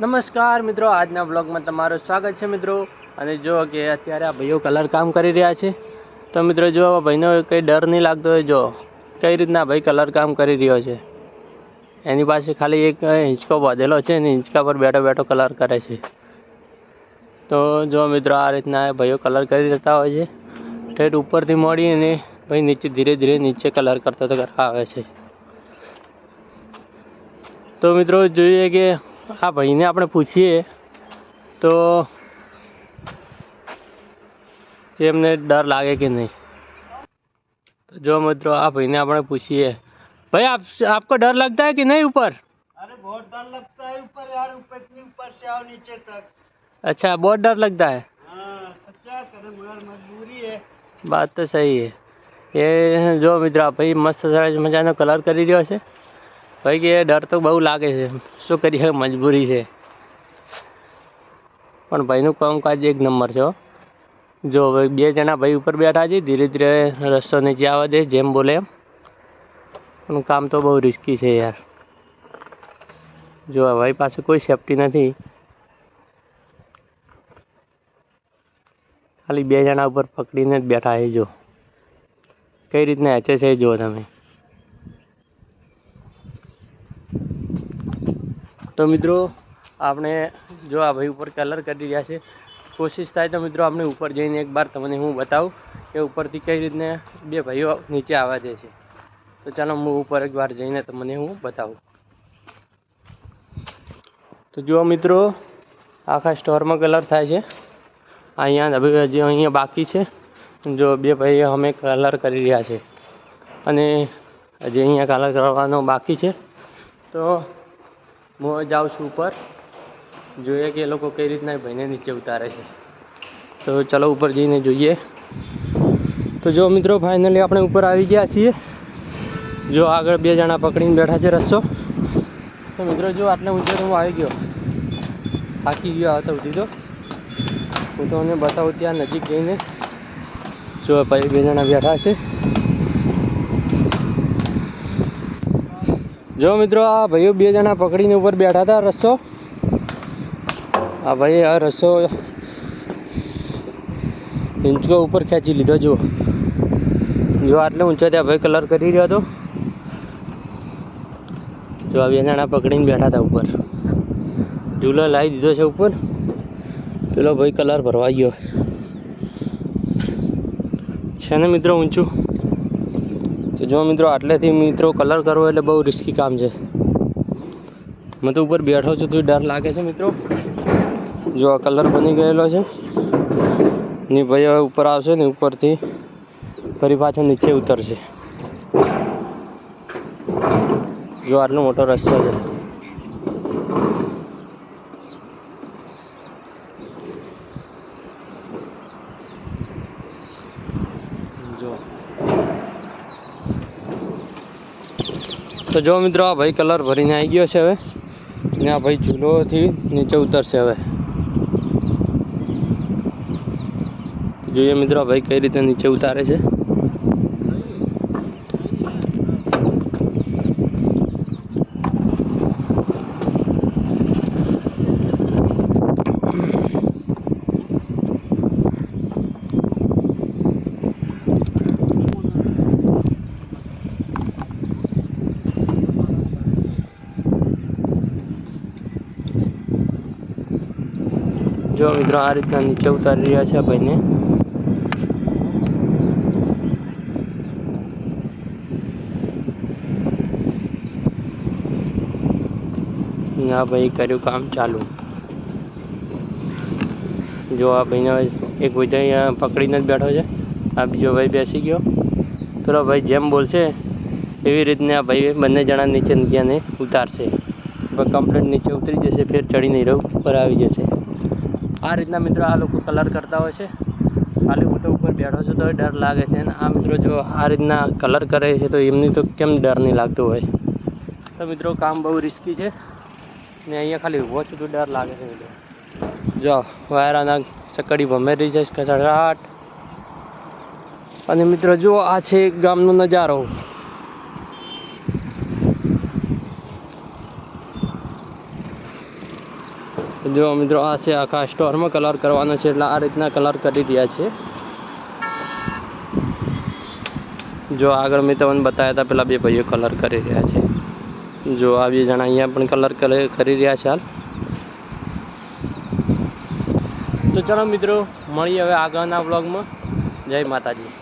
નમસ્કાર મિત્રો, આજના બ્લોગમાં તમારું સ્વાગત છે મિત્રો. અને જો કે અત્યારે આ ભાઈઓ કલર કામ કરી રહ્યા છે, તો મિત્રો જો ભાઈનો કંઈ ડર નહીં લાગતો હોય, જો કઈ રીતના ભાઈ કલર કામ કરી રહ્યો છે. એની પાસે ખાલી એક હિંચકો બાંધેલો છે અને હિંચકા પર બેઠો બેઠો કલર કરે છે. તો જો મિત્રો આ રીતના ભાઈઓ કલર કરી રહેતા હોય છે, ઠેઠ ઉપરથી મળી અને ભાઈ નીચે ધીરે ધીરે નીચે કલર કરતા તો આવે છે. તો મિત્રો જોઈએ કે આ ભાઈને આપણે પૂછીએ તો કે એમને ડર લાગે કે નહીં તો જો મિત્રો આ ભાઈને આપણે પૂછીએ भाई आप आपको डर लगता है कि नहीं ऊपर अरे बहुत डर लगता है ऊपर यार ऊपर इतनी ऊपर से आओ नीचे तक अच्छा बहुत डर लगता है हाँ तो क्या करें मगर मजबूरी है વાત તો સહી છે એ જો મિત્ર આ ભાઈ મસ્ત સરસ મજાનો કલર કરી રહ્યો છે ભાઈ કે ડર તો બહુ લાગે છે. શું કરીએ? મજબૂરી છે. પણ ભાઈનું કામકાજ એક નંબર છે જો હવે બે જણા ભાઈ ઉપર બેઠા છે, ધીરે ધીરે રસ્તો નીચે આવવા દે, જેમ બોલે એમ. પણ કામ તો બહુ રિસ્કી છે યાર. જો ભાઈ પાસે કોઈ સેફટી નથી. ખાલી બે જણા ઉપર પકડીને જ બેઠા છે, જો. કઈ રીતના એચે છે જુઓ તમે. તો મિત્રો, આપણે જો આ ભાઈ ઉપર કલર કરી રહ્યા છે, કોશિશ થાય તો મિત્રો આપણે ઉપર જઈને એકવાર તમને હું બતાવું કે ઉપરથી કઈ રીતના બે ભાઈઓ નીચે આવવા દે છે. તો ચાલો હું ઉપર એકવાર જઈને તમને હું બતાવું. તો જુઓ મિત્રો, આખા સ્ટોરમાં કલર થાય છે. અહીંયા હવે હજી અહીંયા બાકી છે, જો બે ભાઈ અમે કલર કરી રહ્યા છે. અને હજી અહીંયા કલર કરવાનો બાકી છે. તો હું જાઉં છું ઉપર. જોઈએ કે એ લોકો કઈ રીતના ભાઈને નીચે ઉતારે છે. તો ચલો ઉપર જઈને જોઈએ. તો જો મિત્રો ફાઇનલી આપણે ઉપર આવી ગયા છીએ. જો આગળ બે જણા પકડીને બેઠા છે રસ્તો. તો મિત્રો, જો આટલા ઊંચે હું આવી ગયો. થાકી ગયો આવતા સુધી તો. હું તમને બતાવું, ત્યાં નજીક જઈને. જો ભાઈ બે જણા બેઠા છે. જો મિત્રો, આ ભાઈઓ બે જણા પકડીને ઉપર બેઠા હતા રસ્સો. આ ભાઈ આ રસ્સો હિંચકો ઉપર ખેંચી લીધો જો જો આટલે ઊંચો ત્યાં ભાઈ કલર કરી રહ્યો હતો. જો આ બે જણા પકડીને બેઠા હતા ઉપર. ઝૂલો લાવી દીધો છે ઉપર. પેલો ભાઈ કલર ભરવા ગયો. છે ને મિત્રો ઊંચું? તો જો મિત્રો આટલેથી મિત્રો કલર કરવો એટલે બહુ રિસ્કી કામ છે. મેં તો ઉપર બેઠો છું તો ડર લાગે છે મિત્રો. જો આ કલર બની ગયેલો છે. ને ભાઈ હવે ઉપર આવશે ને ઉપરથી ફરી પાછો નીચે ઉતરશે. જો આટલો મોટો રસ્તો છે જો તો જો મિત્રો, આ ભાઈ કલર ભરીને આવી ગયો છે હવે. ને આ ભાઈ ઝૂલોથી નીચે ઉતરશે હવે. જોઈએ મિત્રો ભાઈ કઈ રીતે નીચે ઉતારે છે. જો મિત્રો આ રીતના નીચે ઉતારી રહ્યા છે ભાઈને. ના ભાઈ કર્યું કામ ચાલુ. જો આ ભાઈને એક ભાઈ અહીંયા પકડીને જ બેઠો છે. આ બીજો ભાઈ બેસી ગયો. પેલો ભાઈ જેમ બોલશે એવી રીતને આ ભાઈ બંને જણા નીચે નીચેને ઉતારશે. કમ્પ્લેટ નીચે ઉતરી જશે, ફેર ચડી નહીં રહું, ઉપર આવી જશે. આ રીતના મિત્રો આ લોકો કલર કરતા હોય છે. ખાલી હું તો ઉપર બેઠો છું તો ડર લાગે છે. અને આ મિત્રો જો આ રીતના કલર કરે છે તો એમની તો કેમ ડર નહીં લાગતો હોય? તો મિત્રો કામ બહુ રિસ્કી છે. ને અહીંયા ખાલી ઊભો છું તો ડર લાગે છે મિત્રો. જો વાયરાના ચકડી ભમે રહી છે કચડાટ અને મિત્રો જો આ છે ગામનો નજારો. જો મિત્રો, આ છે આખા સ્ટોરમાં કલર કરવાનો છે એટલે આ રીતના કલર કરી રહ્યા છે. જો આગળ મેં તમને બતાવ્યા હતા, પેલા બે ભાઈઓ કલર કરી રહ્યા છે. જો આ બે જણા અહીંયા પણ કલર કરે- રહ્યા છે હાલ. તો ચલો મિત્રો, મળીએ હવે આગળના વ્લોગમાં. જય માતાજી.